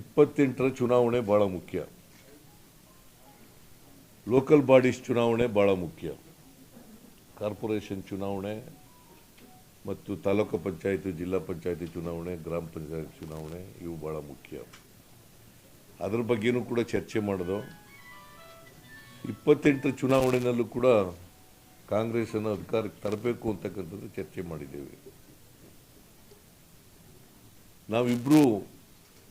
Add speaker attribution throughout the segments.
Speaker 1: ಇಪ್ಪತ್ತೆಂಟರ ಚುನಾವಣೆ ಭಾಳ ಮುಖ್ಯ. ಲೋಕಲ್ ಬಾಡೀಸ್ ಚುನಾವಣೆ ಭಾಳ ಮುಖ್ಯ. ಕಾರ್ಪೊರೇಷನ್ ಚುನಾವಣೆ ಮತ್ತು ತಾಲೂಕು ಪಂಚಾಯಿತಿ, ಜಿಲ್ಲಾ ಪಂಚಾಯಿತಿ ಚುನಾವಣೆ, ಗ್ರಾಮ ಪಂಚಾಯತ್ ಚುನಾವಣೆ ಇವು ಭಾಳ ಮುಖ್ಯ. ಅದ್ರ ಬಗ್ಗೆನೂ ಕೂಡ ಚರ್ಚೆ ಮಾಡಿದೋ. ಇಪ್ಪತ್ತೆಂಟರ ಚುನಾವಣೆಯಲ್ಲೂ ಕೂಡ ಕಾಂಗ್ರೆಸ್ಸನ್ನು ಅಧಿಕಾರಕ್ಕೆ ತರಬೇಕು ಅಂತಕ್ಕಂಥದ್ದು ಚರ್ಚೆ ಮಾಡಿದ್ದೇವೆ. ನಾವಿಬ್ಬರು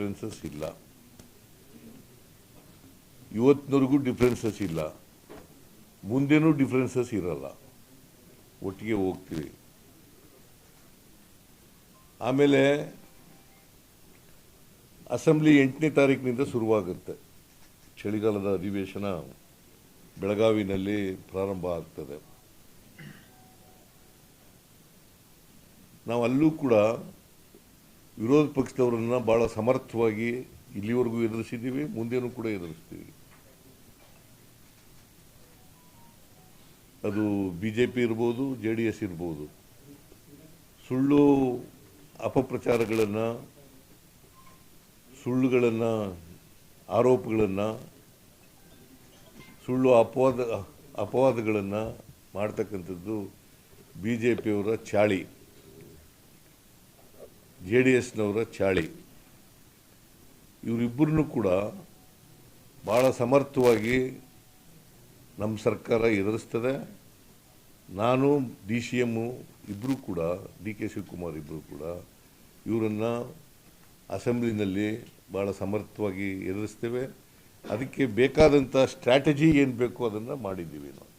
Speaker 1: ಡಿಫ್ರೆನ್ಸಸ್ ಇಲ್ಲ. ಇವತ್ತಿನವರೆಗೂ ಡಿಫ್ರೆನ್ಸಸ್ ಇಲ್ಲ. ಮುಂದೇನೂ ಡಿಫ್ರೆನ್ಸಸ್ ಇರಲ್ಲ. ಒಟ್ಟಿಗೆ ಹೋಗ್ತೀವಿ ಆಮೇಲೆ ಅಸೆಂಬ್ಲಿ ಎಂಟನೇ ತಾರೀಕಿನಿಂದ ಶುರುವಾಗುತ್ತೆ. ಚಳಿಗಾಲದ ಅಧಿವೇಶನ ಬೆಳಗಾವಿನಲ್ಲಿ ಪ್ರಾರಂಭ ಆಗ್ತದೆ. ನಾವು ಅಲ್ಲೂ ಕೂಡ ವಿರೋಧ ಪಕ್ಷದವರನ್ನ ಭಾಳ ಸಮರ್ಥವಾಗಿ ಇಲ್ಲಿವರೆಗೂ ಎದುರಿಸಿದ್ದೀವಿ, ಮುಂದೇನೂ ಕೂಡ ಎದುರಿಸ್ತೀವಿ. ಅದು ಬಿ ಜೆ ಪಿ ಇರ್ಬೋದು ಜೆ ಡಿ ಎಸ್ ಇರ್ಬೋದು. ಸುಳ್ಳು ಅಪಪ್ರಚಾರಗಳನ್ನು, ಸುಳ್ಳುಗಳನ್ನು, ಆರೋಪಗಳನ್ನು, ಸುಳ್ಳು ಅಪವಾದ, ಅಪವಾದಗಳನ್ನು ಮಾಡ್ತಕ್ಕಂಥದ್ದು ಬಿ ಜೆ ಪಿಯವರ ಚಾಳಿ. ಜೆ ಡಿ ಎಸ್ನವರ ಚಾಳಿ. ಇವರಿಬ್ಬರನ್ನು ಕೂಡ ಭಾಳ ಸಮರ್ಥವಾಗಿ ನಮ್ಮ ಸರ್ಕಾರ ಎದುರಿಸ್ತದೆ. ನಾನು, ಡಿ ಸಿ ಎಮ್ಮು ಇಬ್ಬರೂ ಕೂಡ, ಡಿ ಕೆ ಶಿವಕುಮಾರ್ ಇಬ್ಬರು ಕೂಡ ಇವರನ್ನು ಅಸೆಂಬ್ಲಿನಲ್ಲಿ ಭಾಳ ಸಮರ್ಥವಾಗಿ ಎದುರಿಸ್ತೇವೆ. ಅದಕ್ಕೆ ಬೇಕಾದಂಥ ಸ್ಟ್ರಾಟಜಿ ಏನು ಬೇಕೋ ಅದನ್ನು ಮಾಡಿದ್ದೀವಿ ನಾವು.